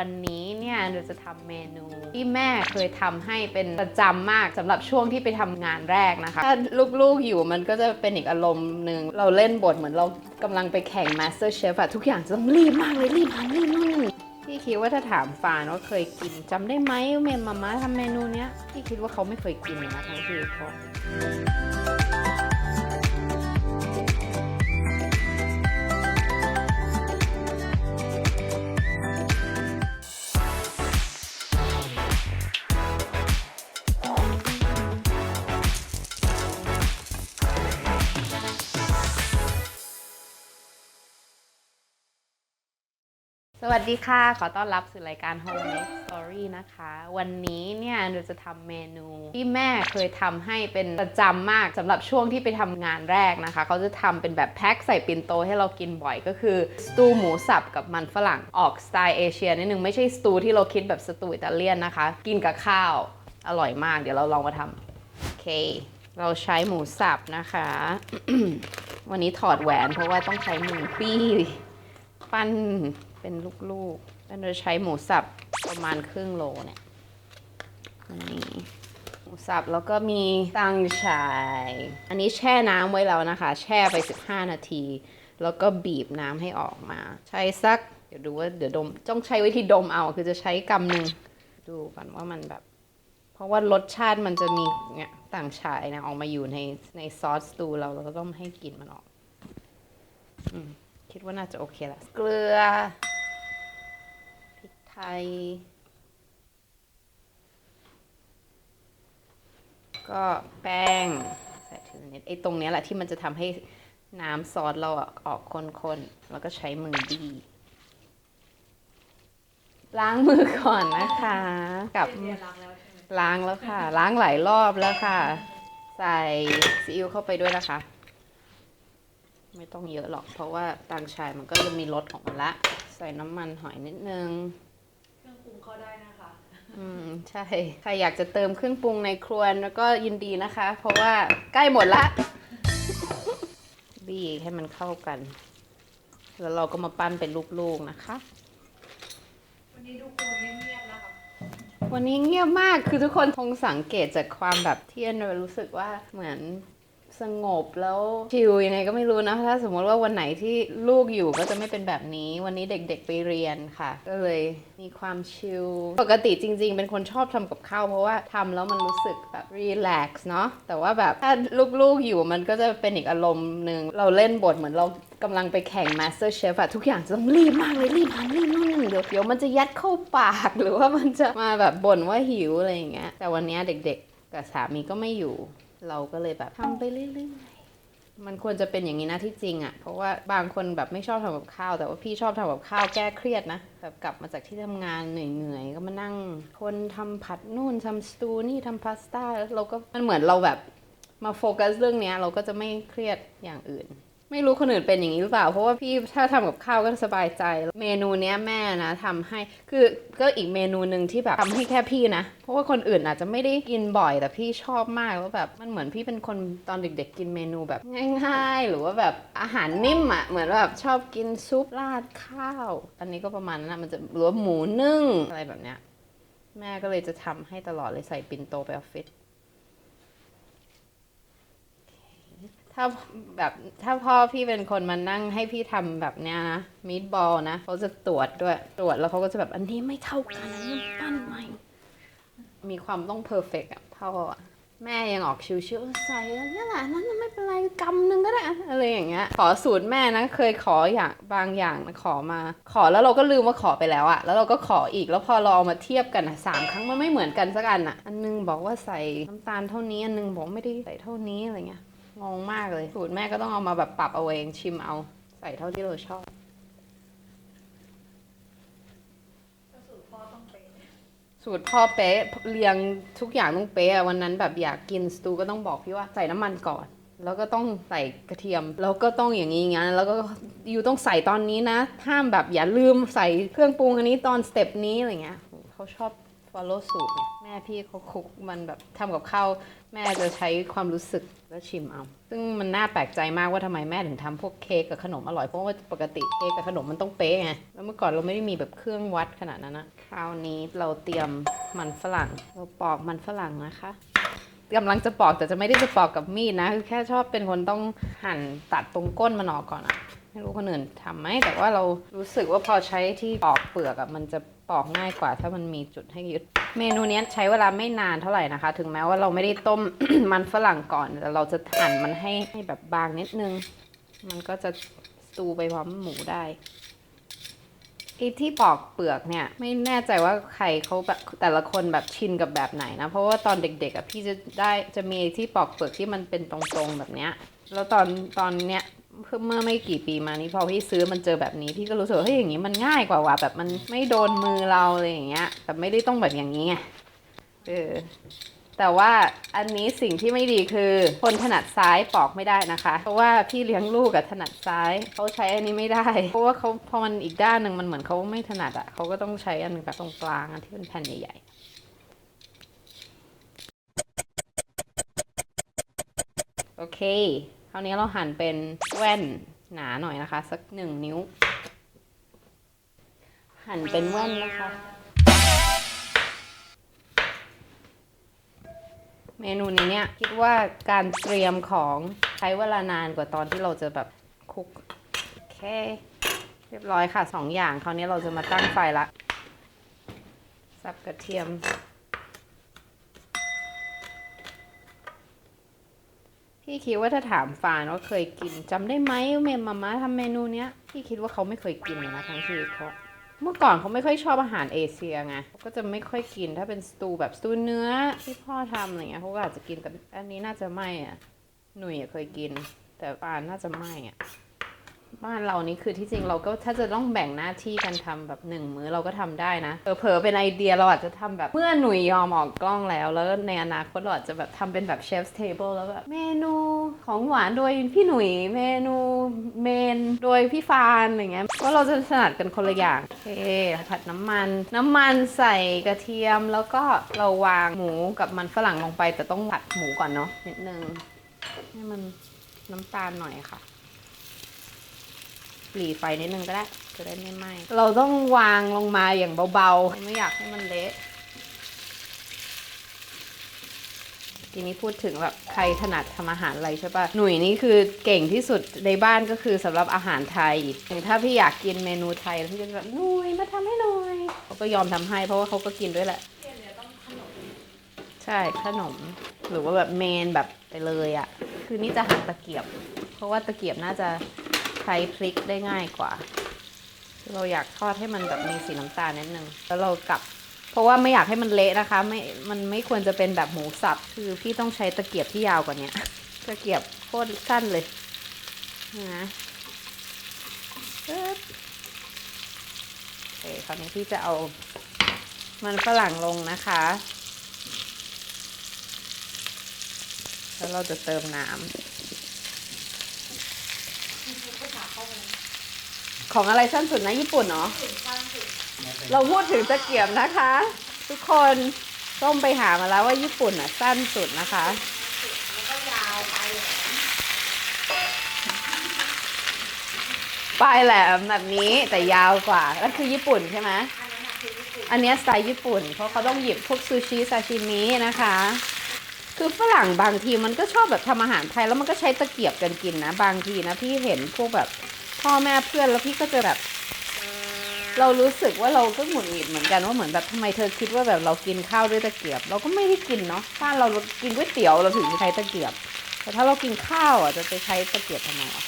วันนี้เนี่ยเราจะทำเมนูที่แม่เคยทำให้เป็นประจำมากสำหรับช่วงที่ไปทำงานแรกนะคะ ถ้าลูกๆอยู่มันก็จะเป็นอีกอารมณ์หนึ่ง เราเล่นบทเหมือนเรากำลังไปแข่ง Master Chef อะทุกอย่างจะต้องรีบมากเลยรีบทำรีบนู่นนี่พี่คิดว่าถ้าถามฟานว่าเคยกินจำได้ไหมเมนมาม่าทำเมนูเนี้ยพี่คิดว่าเขาไม่เคยกินเลยนะทั้งชีวิตเขา สวัสดีค่ะ ขอต้อนรับสู่รายการ Home Make Story นะคะ วันนี้เนี่ยเราจะทำเมนูที่แม่เคยทำให้เป็นประจำมากสำหรับช่วงที่ไปทำงานแรกนะคะ เขาจะทำเป็นแบบแพ็คใส่ปินโตให้เรากินบ่อยก็คือ สตูหมูสับกับมันฝรั่งออกสไตล์เอเชียนิดนึงไม่ใช่สตูที่เราคิดแบบสตูอิตาเลียนนะคะ กินกับข้าวอร่อยมาก เดี๋ยวเราลองมาทำโอเค เราใช้หมูสับนะคะ วันนี้ถอดแหวนเพราะว่าต้องใช้มือปี้ปั้น เป็นลูกๆแล้วเราใช้หมูสับประมาณครึ่งโลเนี่ยนี่หมูสับแล้วก็มีตังชาย อันนี้แช่น้ำไว้แล้วนะคะ แช่ไป 15 นาที แล้วก็บีบน้ำให้ออกมา ใช้สัก เดี๋ยวดูว่าเดี๋ยวดมต้องใช้วิธีดมเอาคือจะใช้กำหนึ่งดูก่อนว่ามันแบบ เพราะว่ารสชาติมันจะมีเนี่ยต่างชายนะออกมาอยู่ในในซอสสตูเราเราก็ต้องให้กลิ่นมันออกอคิดว่าน่าจะโอเคละเกลือ ย ก็แป้งใส่ทีละนิดไอ้ตรงเนี้ยแหละที่มันจะทำให้น้ำซอสเราอะออกข้นๆ แล้วก็ใช้มือบีล้างมือก่อนนะคะ กับล้างแล้วค่ะ ล้างหลายรอบแล้วค่ะ ใส่ซีอิ๊วเข้าไปด้วยนะคะ ไม่ต้องเยอะหรอกเพราะว่าตังชายมันก็จะมีรสของมันละ ใส่น้ำมันหอยนิดนึง เครื่องปรุงเข้าได้นะคะ อืมใช่ ใครอยากจะเติมเครื่องปรุงในครัวแล้วก็ยินดีนะคะ เพราะว่าใกล้หมดละบี้ให้มันเข้ากัน แล้วเราก็มาปั้นเป็นลูกๆนะคะ วันนี้ดูครัวเงียบๆนะคะ วันนี้เงียบมากคือทุกคนคงสังเกตจากความแบบที่อันรู้สึกว่าเหมือน สงบแล้วชิลยังไงก็ไม่รู้นะ ถ้าสมมติว่าวันไหนที่ลูกอยู่ก็จะไม่เป็นแบบนี้ วันนี้เด็กๆไปเรียนค่ะ ก็เลยมีความชิลปกติจริง ๆ เป็นคนชอบทำกับข้าวเพราะว่าทำแล้วมันรู้สึกแบบรีแลกซ์เนาะแต่ว่าแบบถ้าลูกๆอยู่มันก็จะเป็นอีกอารมณ์หนึ่งเราเล่นบทเหมือนเรากำลังไปแข่ง Master Chef อะทุกอย่างจะต้องรีบมากเลยรีบทำรีบนู่นนี่เดี๋ยวเดี๋ยวมันจะยัดเข้าปากหรือว่ามันจะมาแบบบ่นว่าหิวอะไรอย่างเงี้ยแต่วันนี้เด็กๆกับสามีก็ไม่อยู่ เราก็เลยแบบทำไปเรื่อยๆ มันควรจะเป็นอย่างนี้นะที่จริงอะ่ะ เพราะว่าบางคนแบบไม่ชอบทำกับข้าว แต่ว่าพี่ชอบทำกับข้าวแก้เครียดนะ แบบกลับมาจากที่ทำงานเหนื่อยๆ ก็มานั่ง คนทำผัดนู่นทำสตูนี่ทำพาสต้าแล้วเราก็มันเหมือนเราแบบมาโฟกัสเรื่องเนี้ยเราก็จะไม่เครียดอย่างอื่น ไม่รู้คนอื่นเป็นอย่างนี้หรือเปล่า เพราะว่าพี่ถ้าทำกับข้าวก็สบายใจ เมนูเนี้ยแม่นะทำให้คือก็อีกเมนูหนึ่งที่แบบทำให้แค่พี่นะ เพราะว่าคนอื่นอาจจะไม่ได้กินบ่อยแต่พี่ชอบมากว่าแบบมันเหมือนพี่เป็นคนตอนเด็ก ๆ กินเมนูแบบง่าย ๆ หรือว่าแบบอาหารนิ่มอะ่ะเหมือนแบบชอบกินซุปราดข้าว อันนี้ก็ประมาณนั้นนะมันจะรว่าหมูนึ่งอะไรแบบเนี้ยแม่ก็เลยจะทำให้ตลอดเลยใส่ปิ่นโตไปออฟฟิศ ถ้าแบบถ้าพ่อพี่เป็นคนมานั่งให้พี่ทำแบบเนี้ยนะมีดบอลนะเขาจะตรวจด้วยตรวจแล้วเขาก็จะแบบอันนี้ไม่เท่ากันอันนี้ปั้นใหม่ มีความต้องเพอร์เฟกต์อะพ่ออะแม่ยังออกชิวๆใส่อันนี้แหละอันนั้นไม่เป็นไรกำหนึ่งก็ได้อะอะไรอย่างเงี้ย ขอสูตรแม่นะเคยขออย่างบางอย่างนะขอมา ขอแล้วเราก็ลืมว่าขอไปแล้วอะแล้วเราก็ขออีกแล้วพอเราเอามาเทียบกันอะสามครั้งมันไม่เหมือนกันสักอันอะอันนึงบอกว่าใส่น้ำตาลเท่านี้อันนึงบอกไม่ได้ใส่เท่านี้อะไรเงี้ย งงมากเลย สูตรแม่ก็ต้องเอามาแบบปรับเอาเองชิมเอา ใส่เท่าที่เราชอบก็สูตรพ่อต้องเป็นสูตรพ่อเป๊ะเรียงทุกอย่างต้องเป๊ะอะวันนั้นแบบอยากกินสตูก็ต้องบอกพี่ว่าใส่น้ำมันก่อน แล้วก็ต้องใส่กระเทียม แล้วก็ต้องอย่างนี้อย่างนั้นแล้วก็อยู่ต้องใส่ตอนนี้นะห้ามแบบอย่าลืมใส่เครื่องปรุงอันนี้ตอนสเต็ปนี้อะไรเงี้ยเขาชอบ follow สูตรเนี่ยแม่พี่เขาคุกมันแบบทำกับข้าวแม่จะใช้ความรู้สึกแล้วชิมเอา ซึ่งมันน่าแปลกใจมากว่าทำไมแม่ถึงทำพวกเค้กกับขนมอร่อย เพราะว่าปกติเค้กกับขนมมันต้องเป๊ะไงแล้วเมื่อก่อนเราไม่ได้มีแบบเครื่องวัดขนาดนั้นนะคราวนี้เราเตรียมมันฝรั่ง เราปอกมันฝรั่งนะคะกำลังจะปอกแต่จะไม่ได้จะปอกกับมีดนะคือแค่ชอบเป็นคนต้องหั่นตัดตรงก้นมันออกก่อนอะไม่รู้คนอื่นทำไหมแต่ว่าเรารู้สึกว่าพอใช้ที่ปอกเปลือกอะมันจะ ปอกง่ายกว่าถ้ามันมีจุดให้ยึด เมนูนี้ใช้เวลาไม่นานเท่าไหร่นะคะ ถึงแม้ว่าเราไม่ได้ต้ม มันฝรั่งก่อน แต่เราจะหั่นมันให้ให้แบบบางนิดนึง มันก็จะสตูไปพร้อมหมูได้ไอ้ที่ปอกเปลือกเนี่ยไม่แน่ใจว่าใครเขาแบบแต่ละคนแบบชินกับแบบไหนนะ เพราะว่าตอนเด็กๆอะพี่จะได้จะมีที่ปอกเปลือกที่มันเป็นตรงๆแบบเนี้ยแล้วตอนตอนเนี้ย เพิ่งเมื่อไม่กี่ปีมานี้พอพี่ซื้อมันเจอแบบนี้พี่ก็รู้สึกว่าเฮ้ยอย่างนี้มันง่ายกว่าว่ะแบบมันไม่โดนมือเราอะไรอย่างเงี้ยแบบไม่ได้ต้องแบบอย่างนี้ไงเออแต่ว่าอันนี้สิ่งที่ไม่ดีคือคนถนัดซ้ายปอกไม่ได้นะคะ เพราะว่าพี่เลี้ยงลูกอะถนัดซ้ายเขาใช้อันนี้ไม่ได้ เพราะว่าเขาพอมันอีกด้านหนึ่งมันเหมือนเขาไม่ถนัดอะเขาก็ต้องใช้อันนึงแบบตรงกลางอันที่เป็นแผ่นใหญ่ๆโอเค คราวนี้เราหั่นเป็นแว่นหนาหน่อยนะคะ สักหนึ่งนิ้ว หั่นเป็นแว่นนะคะ เมนูนี้เนี่ยคิดว่าการเตรียมของใช้เวลานานกว่าตอนที่เราจะแบบคลุกโอเค เรียบร้อยค่ะสองอย่างคราวนี้เราจะมาตั้งไฟละสับกระเทียม พี่คิดว่าถ้าถามฟานว่าเคยกินจำได้ไหมเมมมาม่าทำเมนูเนี้ยพี่คิดว่าเขาไม่เคยกินเลยนะทั้งชีวิตเขาเมื่อก่อนเขาไม่ค่อยชอบอาหารเอเชียไงก็จะไม่ค่อยกินถ้าเป็นสตูแบบสตูเนื้อที่พ่อทำอะไรเงี้ยเขาก็อาจจะกินแต่อันนี้น่าจะไม่อะหนุ่ยเคยกิน แต่ปานน่าจะไม่อะ บ้านเรานี่คือที่จริงเราก็ถ้าจะต้องแบ่งหน้าที่กันทำแบบหนึ่งมื้อเราก็ทำได้นะเผลอเป็นไอเดียเราอาจจะทำแบบเมื่อหนุ่ยยอมออกกล้องแล้ว แล้วในอนาคตเราอาจจะแบบทำเป็นแบบเชฟ s เทเบิลแล้วแบบเมนูของหวานโดยพี่หนุ่ยเมนูเมนโดยพี่ฟานอะไรเงี้ยเพราะเราจะถนัดกันคนละอย่างโอเคผัดน้ำมัน น้ำมันใส่กระเทียมแล้วก็เราวางหมูกับมันฝรั่งลงไป แต่ต้องผัดหมูก่อนเนาะนิดนึงให้มันน้ำตาลหน่อยค่ะ หลีไฟนิดนึงก็ได้จะได้ไม่ไหม้เราต้องวางลงมาอย่างเบาๆ ไม่อยากให้มันเละ ทีนี้พูดถึงแบบใครถนัดทำอาหารอะไรใช่ปะหนุ่ยนี่คือเก่งที่สุดในบ้านก็คือสำหรับอาหารไทยอย่างถ้าพี่อยากกินเมนูไทยพี่ก็จะแบบหนุ่ยมาทำให้หน่อยเขาก็ยอมทำให้เพราะว่าเขาก็กินด้วยแหละเที่ยงเนี่ยต้องขนมใช่ขนมหรือว่าแบบเมนแบบไปเลยอะ่ะ คือนี่จะหั่นตะเกียบ เพราะว่าตะเกียบน่าจะ ใช้พลิกได้ง่ายกว่า เราอยากทอดให้มันแบบมีสีน้ำตาลนิดนึงแล้วเรากลับ เพราะว่าไม่อยากให้มันเละนะคะ ไม่ มันไม่ควรจะเป็นแบบหมูสับ คือพี่ต้องใช้ตะเกียบที่ยาวกว่านี้ตะเกียบโคตรสั้นเลยนะปึ๊บโอเคคราวนี้พี่จะเอามันฝรั่งลงนะคะ แล้วเราจะเติมน้ำ ของอะไรสั้นสุดนะญี่ปุ่นเนาะเราพูดถึงตะเกียบนะคะ ทุกคนต้มไปหามาแล้วว่าญี่ปุ่นอะสั้นสุดนะคะแล้วก็ยาวไปแหลมปลายแหลมแบบนี้แต่ยาวกว่าก็คือญี่ปุ่นใช่ไหมอันนั้นอะคือญี่ปุ่นอันเนี้ยสไตล์ญี่ปุ่น เพราะเขาต้องหยิบพวกซูชิซาชิมินะคะ คือฝรั่งบางทีมันก็ชอบแบบทำอาหารไทยแล้วมันก็ใช้ตะเกียบกันกินนะ บางทีนะพี่เห็นพวกแบบ พ่อแม่เพื่อนแล้วพี่ก็จะแบบ เรารู้สึกว่าเราก็หงุดหงิดเหมือนกันว่าเหมือนแบบทำไมเธอคิดว่าแบบเรากินข้าวด้วยตะเกียบ เราก็ไม่ได้กินเนาะถ้าเรากินก๋วยเตี๋ยวเราถึงจะใช้ตะเกียบ แต่ถ้าเรากินข้าวอะจะไปใช้ตะเกียบทำไมอะ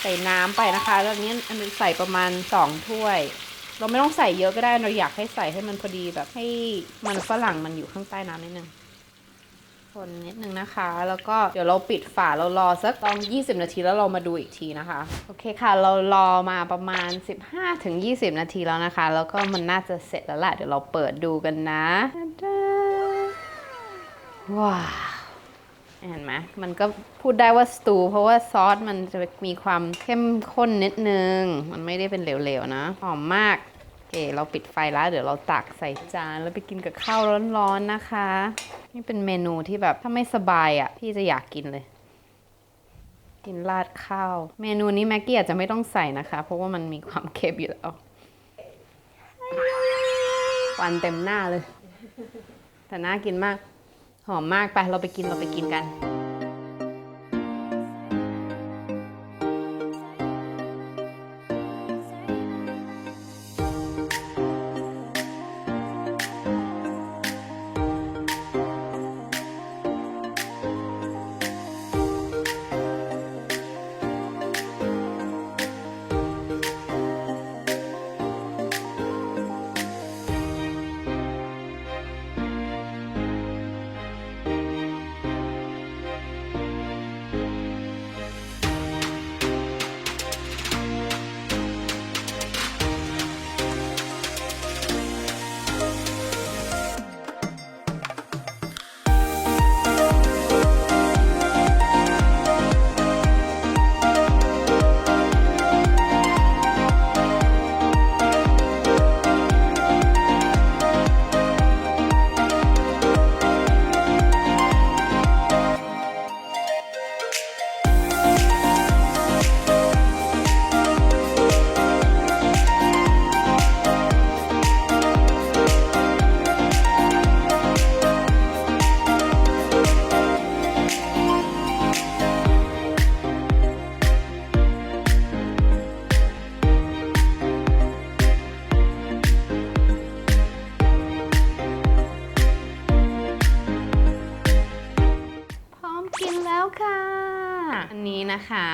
ใส่น้ำไปนะคะแล้วนี้อันนี้ใส่ประมาณสองถ้วย เราไม่ต้องใส่เยอะก็ได้เราอยากให้ใส่ให้มันพอดีแบบให้มันฝรั่งมันอยู่ข้างใต้น้ำนิดนึง คนนิดนึงนะคะ แล้วก็เดี๋ยวเราปิดฝาเรารอสักตอง20 นาทีแล้วเรามาดูอีกทีนะคะ โอเคค่ะ เรารอมาประมาณ 15ถึง20 นาทีแล้วนะคะ แล้วก็มันน่าจะเสร็จแล้วแหละเดี๋ยวเราเปิดดูกันนะว้าวเห็นไหมมันก็พูดได้ว่าสตูเพราะว่าซอสมันจะมีความเข้มข้นนิดนึง มันไม่ได้เป็นเหลวๆนะ หอมมาก เค เราปิดไฟแล้ว เดี๋ยวเราตักใส่จานแล้วไปกินกับข้าวร้อนๆนะคะ นี่เป็นเมนูที่แบบถ้าไม่สบายอะ่ะพี่จะอยากกินเลย กินราดข้าว เมนูนี้แม็กกี้อาจจะไม่ต้องใส่นะคะ เพราะว่ามันมีความเค็มอยู่แล้วควันเต็มหน้าเลย แต่น่ากินมาก หอมมากไป เราไปกินเราไปกินกัน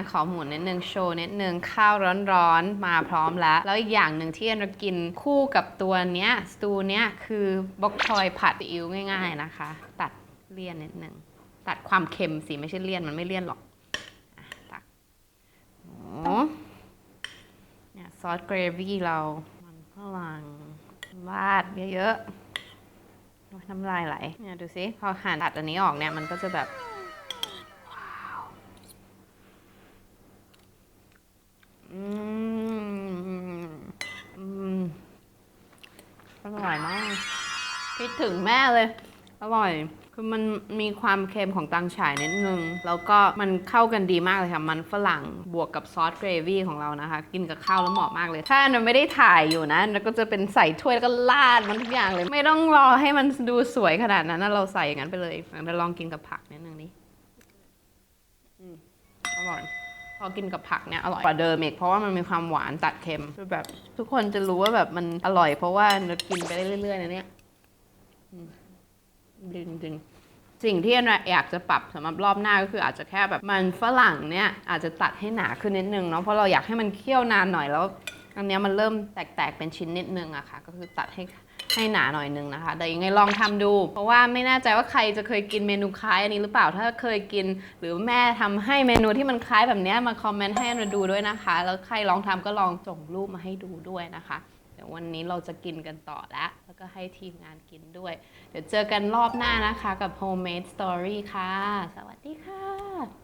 นขอหมุนนิดนึงโชว์นิดนึงข้าวร้อนๆมาพร้อมแล้ว แล้วอีกอย่างหนึ่งที่เรากินคู่กับตัวเนี้ยสตูเนี้ยคือบล็อกชอยผัดอิ๊วง่าย ๆนะคะ ตัดเลี่ยนนิดนึงตัดความเค็มสิไม่ใช่เลี่ยนมันไม่เลี่ยนหรอกตักโอ้เนี่ยซอสเกรวี่เรา มันฝรั่งราดเยอะๆน้ำลายไหลเนี่ยดูสิพอหั่นตัดอันนี้ออกเนี่ยมันก็จะแบบ ว้าว อืม อืม อร่อยมาก คิดถึงแม่เลย อร่อย คือมันมีความเค็มของตังฉายนิดนึง แล้วก็มันเข้ากันดีมากเลยค่ะ มันฝรั่งบวกกับซอสเกรวี่ของเรานะคะ กินกับข้าวแล้วเหมาะมากเลย ถ้าอันนั้นไม่ได้ถ่ายอยู่นะแล้วก็จะเป็นใส่ถ้วยแล้วก็ราดมันทุกอย่างเลย ไม่ต้องรอให้มันดูสวยขนาดนั้นนะเราใส่อย่างนั้นไปเลยเดี๋ยวลองกินกับผักนิดนึงนี่อืมอร่อย พอกินกับผักเนี่ยอร่อยกว่าเดิมอีกเพราะว่ามันมีความหวานตัดเค็มคือแบบทุกคนจะรู้ว่าแบบมันอร่อย เพราะว่าเรากินไปได้เรื่อยๆนะเนี่ยอืมจริงๆสิ่งที่เราอยากจะปรับสำหรับรอบหน้าก็คืออาจจะแค่แบบมันฝรั่งเนี่ยอาจจะตัดให้หนาขึ้นนิดนึงเนาะเพราะเราอยากให้มันเคี่ยวนานหน่อยแล้ว อันนี้มันเริ่มแตกๆเป็นชิ้นนิดนึงอะค่ะ ก็คือตัดให้ให้หนาหน่อยนึงนะคะแต่ยังไงลองทำดู เพราะว่าไม่แน่ใจว่าใครจะเคยกินเมนูคล้ายอันนี้หรือเปล่าถ้าเคยกิน หรือแม่ทำให้เมนูที่มันคล้ายแบบนี้มาคอมเมนต์ให้เราดูด้วยนะคะ แล้วใครลองทำก็ลองส่งรูปมาให้ดูด้วยนะคะเดี๋ยววันนี้เราจะกินกันต่อแล้ว แล้วก็ให้ทีมงานกินด้วย เดี๋ยวเจอกันรอบหน้านะคะกับ Homemade Story ค่ะ สวัสดีค่ะ